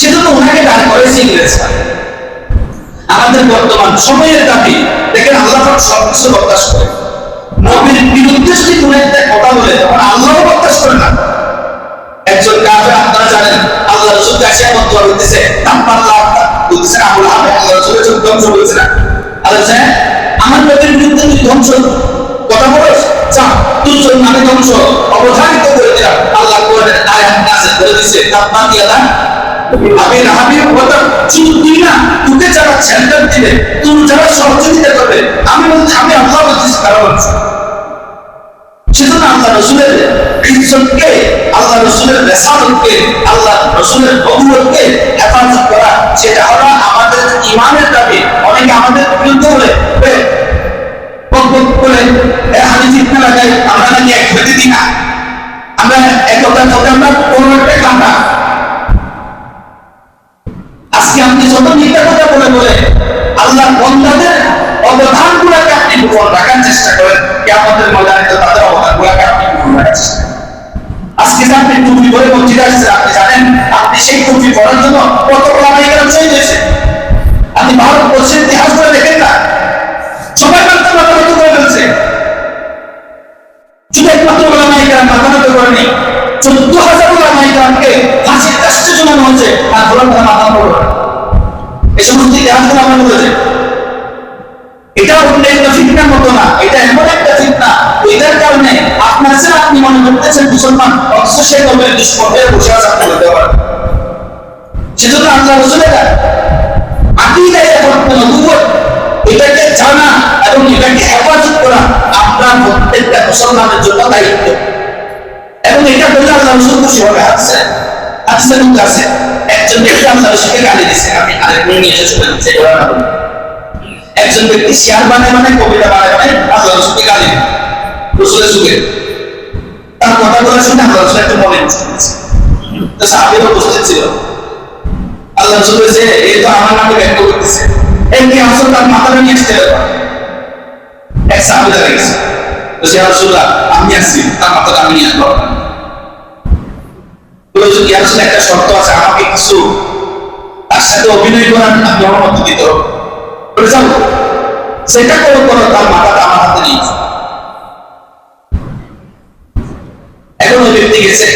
সেজন্য ওনাকে দাঁড় করেছে ইংরেজরা আমাদের বর্তমান সময়ের দাবি, দেখেন আল্লাহ সবকিছু বরদাস্ত করে। নবীর বিরুদ্ধে যদি কোনো একটা কথা বলে, তখন আল্লাহ বরদাস্ত করে না। একজন কাফের, আপনারা জানেন, আল্লাহ রসুল কাছে এমন দোয়া করতেছে তাম্পার লাভ বলতেছে, আবুল আবে আল্লাহ রসুলের চোখ ধ্বংস বলছে না? আল্লাহ সাহেব আমার নবীর বিরুদ্ধে তুই ধ্বংস কথা বলিস, যা, তোর নামে ধ্বংস, অবধারিত করে দিলাম। আল্লাহ কোরআনের আয়াত নাযিল করে দিয়েছে ইয়াদা আমি রাহাবির কথা শুধু তুই না, তোকে যারা সেন্টার দিবে তুমি যারা সহযোগিতা করবে, আমি বলছি, আমি আল্লাহ বলতেছি কারণ সেজন্য আল্লাহ রসুলের ইজ্জতকে আল্লাহ রসুলের রেসালতকে, আল্লাহ রসুলের নবুয়তকে হেফাজত করা, সেটা হলো আমাদের ইমানের দাবি। অনেকে আমাদের বিরুদ্ধে হলে অবদান গুলাকে আপনি গোপন রাখার চেষ্টা করেন কেমতের ময়দানে তো তাদের অবদান গুলাকে আপনি রাখার চেষ্টা। আজকে যে আপনি টুপি পরে আসছেন, আপনি জানেন, আপনি সেই টুপি পরার জন্য কত ওলামাইকার শহীদ হয়েছে। আপনি ইতিহাস করে দেখেন না? সবাই করে ফেলছে। শুধু একমাত্র করেনি, চোদ্দ হাজার ফাঁসির জমানো হয়েছে, আর তারা মাথা মতো এই সমস্ত ইতিহাসগুলো আমার এটা অন্য একটা মতো না, এটা এমন একটা ফিতনা, এটার কারণে আপনার সে আপনি মনে করতেছেন মুসলমান, অথচ সে হয়ে বসে আছে, আপনি বলতে পারেন। সেজন্য আল্লাহ রসুলের আকিদায় এখন এটাকে জানা এবং এটাকে হেফাজত করা আপনার প্রত্যেকটা মুসলমানের জন্য দায়িত্ব। এবং এটা বলে আল্লাহ রসুল খুশি হবে। লোক আছে, একজন ব্যক্তি আল্লাহ রসুলকে গালি দিছে আমি আরেক নিয়ে এসে চলে দিচ্ছে। একজন ব্যক্তি শেয়ার বানায় মানে কবিতা বানায় মানে আল্লাহ রসুলকে গালি রসুলের যুগে। তার কথাগুলো শুনে আল্লাহ রসুল একটা মনে তো সাহাবিরা উপস্থিত ছিল। আল্লাহ রসুল বলেছে, এই তো আমার নামে ব্যক্ত করতেছে। কি আসল তার মাথাটা নিয়ে আসতে এক সাহাবি দাঁড়িয়ে গেছে বলছে, ইয়া রাসূলুল্লাহ, আমি আসছি, তার মাথাটা আমি নিয়ে আসব একটা শর্ত আছে, আমাকে কিছু তার সাথে অভিনয় করার আপনি অনুমতি দিতে হবে। বলে যাও। সেটা করো করো তার মাথাটা আমার হাতে এসো। এখন ব্যক্তি গেছে।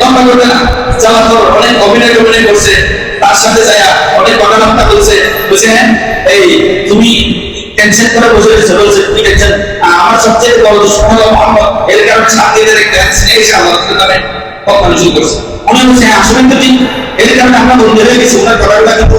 লম্বা করবে না। যাওয়ার পর অনেক অভিনয় অভিনয় করছে, তার সাথে যায় অনেক কথাবার্তা বলছে। বলছে হ্যাঁ এই তুমি টেনশন করে বসে রয়েছে। বলছে, তুমি টেনশন আমার সবচেয়ে বড় দুশ্মন হলো মোহাম্মদ এর কারণে সাথে একটা এই সাল্লাহ নামে কথা শুরু করছে। উনি বলছে হ্যাঁ আসলে তো ঠিক। এর কারণে আমরা বন্ধু হয়ে গেছি, ওনার কথাগুলো কিন্তু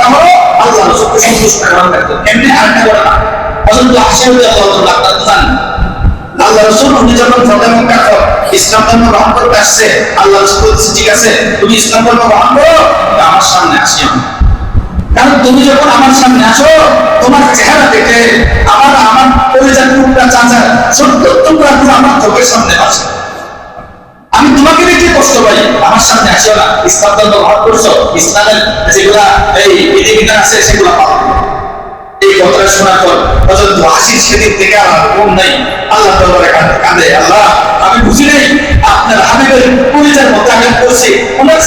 আসছে আল্লাহ রসুল তুমি ইসলাম ধর্ম গ্রহণ করো আমার সামনে আসিও কারণ তুমি যখন আমার সামনে আসো তোমার চেহারা দেখে আমার আমার পরিজাত টুকরা চাচা টুকরা আমার চোখের সামনে আসে আমি তোমাকে দেখে কষ্ট পাই। আমার সামনে আসো না। ইসলাম ধর্ম গ্রহণ করছ। ইসলামের যেগুলা এই বিধিবিধান আছে, সেগুলো পালন এই কথাটা শোনার পর ওয়াসির সেদিন থেকে আর ঘুম নাই। আল্লাহ কাঁদে কাঁদে, আল্লাহ, আমি বুঝি আপনার হাবিবের আমি করছি। ওনার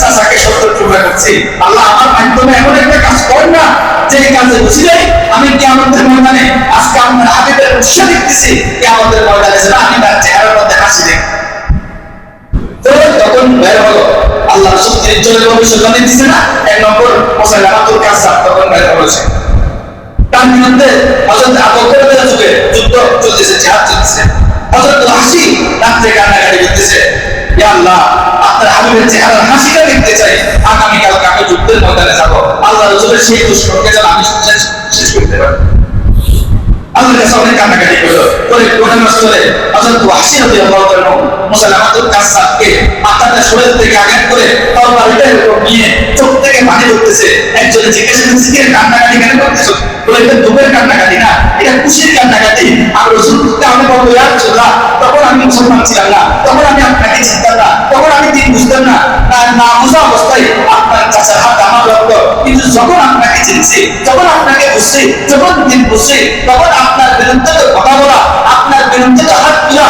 সত্তর টুকরা করছি আল্লাহ, আমার মাধ্যমে এমন একটা কাজ করেন না যে কাজে বুঝি নাই। আমি কি আমাদের ময়দানে, আজকে হাবিবের দেখতেছি। কি আমাদের ময়দানে আমি তার চেহারার মধ্যে হাসি তখন বের হলো। আল্লাহ তিনি চলে ভবিষ্যৎবাণী দিচ্ছে না, এক নম্বর মোসাইলামাতুল কাসাব তখন বের হলো তার বিরুদ্ধে হজরত আবু বকরের যুগে যুদ্ধ চলতেছে, জিহাদ চলতেছে। হজরত হাসি রাত্রে কান্নাকাটি করতেছে। আল্লাহ, আপনার হাসিটা দেখতে চাই। আগামীকাল হযরত তখন আমি আপনাকে চিনতাম না, তখন আমি দিন বুঝতাম না। না বোঝা অবস্থায় আপনার চাচার হাত কিন্তু যখন আপনাকে চিনছি, যখন আপনাকে বুঝছি, যখন দিন বুঝছি, তখন আপনার বিরুদ্ধে কথা বলা, আপনার বিরুদ্ধে হাত তোলা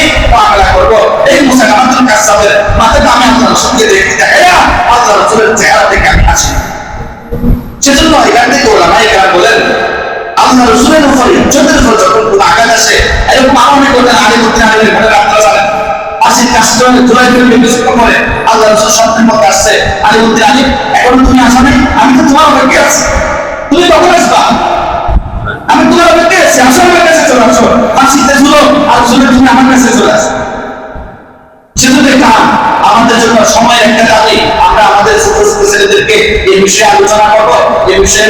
এই মামলা করব। এই মুসালামাতুল কাসাবের মাথাটা আমি আপনার সঙ্গে দেখতে দেখাই না আল্লাহ রসুলের চেহারা থেকে আমি আসি সেজন্য এখান থেকে ওলামা এখানে বলেন, আল্লাহ রসুলের উপর ইজ্জতের উপর যখন কোনো আঘাত আসে, এরকম আমলে করতেন আগে করতেন আগে ঘরে আপনারা জানেন। আসে কাস্টমার জোড়াই করে বিবেচনা করে, আল্লাহ রসুল স্বপ্নের মধ্যে আসছে। আলী বলতে আলী, এখন তুমি আসো নাই? আমি তো তোমার অপেক্ষা আছি। তুমি কখন আসবা? আমি তোমার অপেক্ষা আছি। আসো আমার কাছে চলে, আসো। তুমি আমার কাছে চলে আসো। সেজন্য দেখলাম আমাদের জন্য সময় একটা দাবি। আমরা আমাদের ছোট ছোট ছেলেদেরকে এই বিষয়ে আলোচনা করব এই বিষয়ে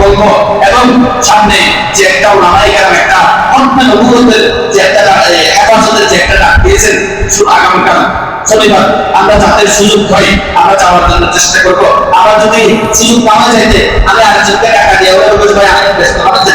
বলব। এবং সামনে যে একটা ওলামাই কেরাম একটা আমরা সুযোগ পাই, আমরা যাওয়ার জন্য চেষ্টা করব। আবার যদি সুযোগ পাওয়া যাইতে, আমি আরেকজনকে টাকা ব্যস্ত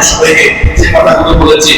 পাক সবাইকে বলেছি।